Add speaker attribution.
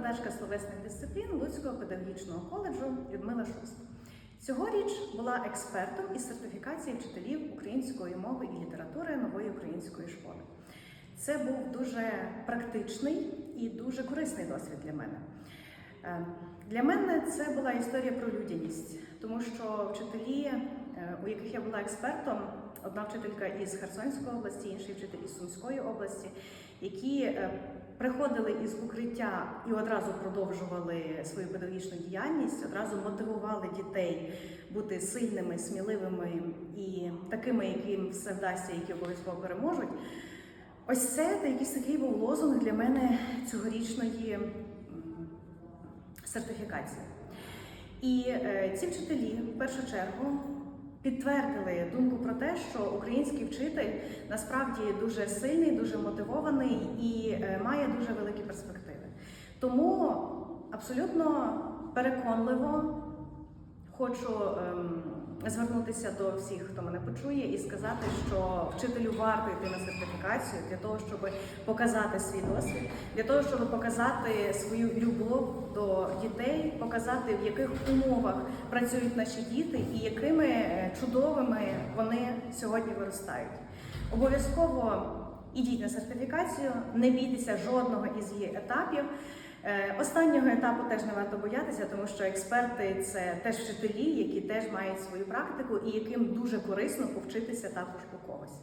Speaker 1: викладачка словесних дисциплін Луцького педагогічного коледжу Людмила Шуст. Цьогоріч була експертом із сертифікації вчителів української мови і літератури нової української школи. Це був дуже практичний і дуже корисний досвід для мене. Е, Для мене це була історія про людяність, тому що вчителі, е, у яких я була експертом, одна вчителька із Херсонської області, інший вчитель із Сумської області, які е, приходили із укриття і одразу продовжували свою педагогічну діяльність, одразу мотивували дітей бути сильними, сміливими і такими, яким все вдасться, які обов'язково переможуть. Ось це та якийсь такий був лозунг для мене цьогорічної сертифікації. І е, ці вчителі в першу чергу підтвердили думку про те, що український вчитель насправді дуже сильний, дуже мотивований і е, має дуже великі перспективи. Тому абсолютно переконливо хочу ем, звернутися до всіх, хто мене почує, і сказати, що вчителю варто йти на сертифікацію для того, щоб показати свій досвід, для того, щоб показати свою любов до дітей, показати в яких умовах працюють наші діти і якими е, чудовими вони сьогодні виростають. Обов'язково ідіть на сертифікацію, не бійтеся жодного із її етапів. Е, Останнього етапу теж не варто боятися, тому що експерти це теж вчителі, які теж мають свою практику і яким дуже корисно повчитися також у когось.